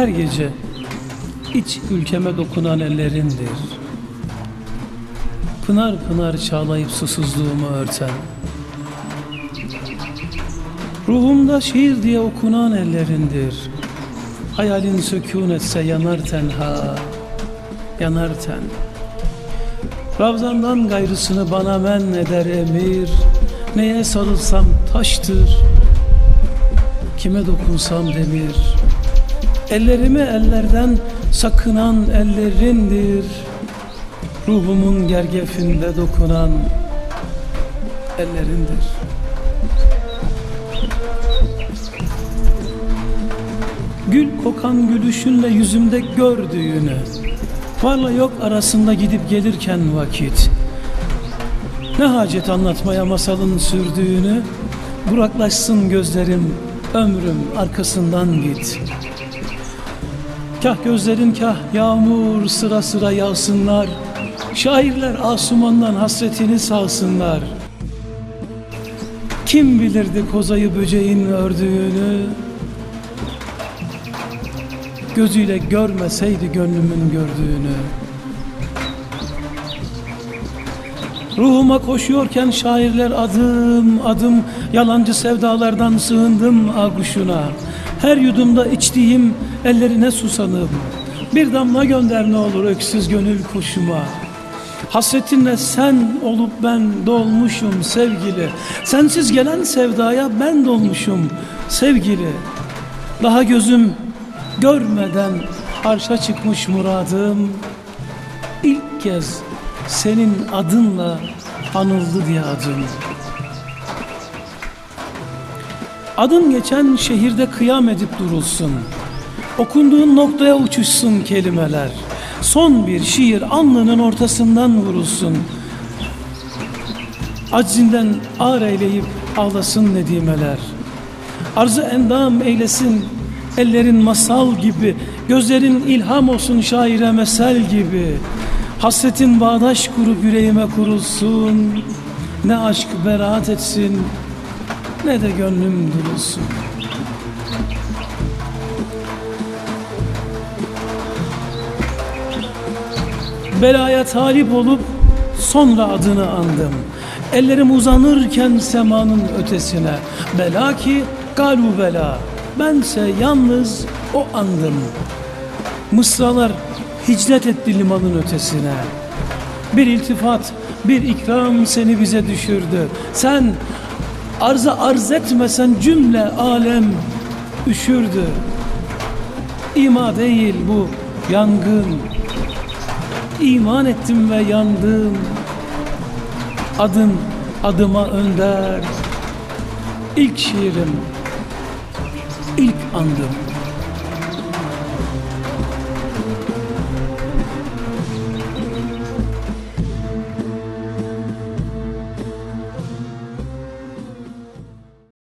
Her gece iç ülkeme dokunan ellerindir. Pınar pınar çağlayıp susuzluğumu örten. Ruhumda şiir diye okunan ellerindir. Hayalin sükun etse yanar tenha, yanar ten. Ravzandan gayrısını bana men eder emir. Neye sarılsam taştır, kime dokunsam demir. Ellerimi ellerden sakınan ellerindir. Ruhumun gergefinde dokunan ellerindir. Gül kokan gülüşünle yüzümde gördüğünü Varla yok arasında gidip gelirken vakit Ne hacet anlatmaya masalın sürdüğünü Buraklaşsın gözlerim ömrüm arkasından git Kah gözlerin kah yağmur sıra sıra yağsınlar. Şairler asumandan hasretini salsınlar. Kim bilirdi kozayı böceğin ördüğünü? Gözüyle görmeseydi gönlümün gördüğünü. Ruhuma koşuyorken şairler adım adım Yalancı sevdalardan sığındım aguşuna Her yudumda içtiğim ellerine susanım Bir damla gönder ne olur öksüz gönül kuşuma Hasretinle sen olup ben dolmuşum sevgili. Sensiz gelen sevdaya ben dolmuşum sevgili. Daha gözüm görmeden arşa çıkmış muradım. İlk kez senin adınla anıldı diye adım. Adın geçen şehirde kıyam edip durulsun Okunduğun noktaya uçuşsun kelimeler. Son bir şiir alnının ortasından vurulsun. Aczinden ağır eyleyip ağlasın nedimeler. Arzı endam eylesin Ellerin masal gibi Gözlerin ilham olsun şaire mesel gibi. Hasretin bağdaş kurup yüreğime kurulsun. Ne aşk beraat etsin Ne de gönlüm durulsun Belaya talip olup sonra adını andım. Ellerim uzanırken semanın ötesine. Bela ki galu bela. Bense yalnız o andım. Mısralar hicret etti limanın ötesine. Bir iltifat, bir ikram seni bize düşürdü. Sen arza arz etmesen cümle alem üşürdü. İma değil bu yangın İman ettim ve yandım. Adın adıma önder. İlk şiirim ilk andım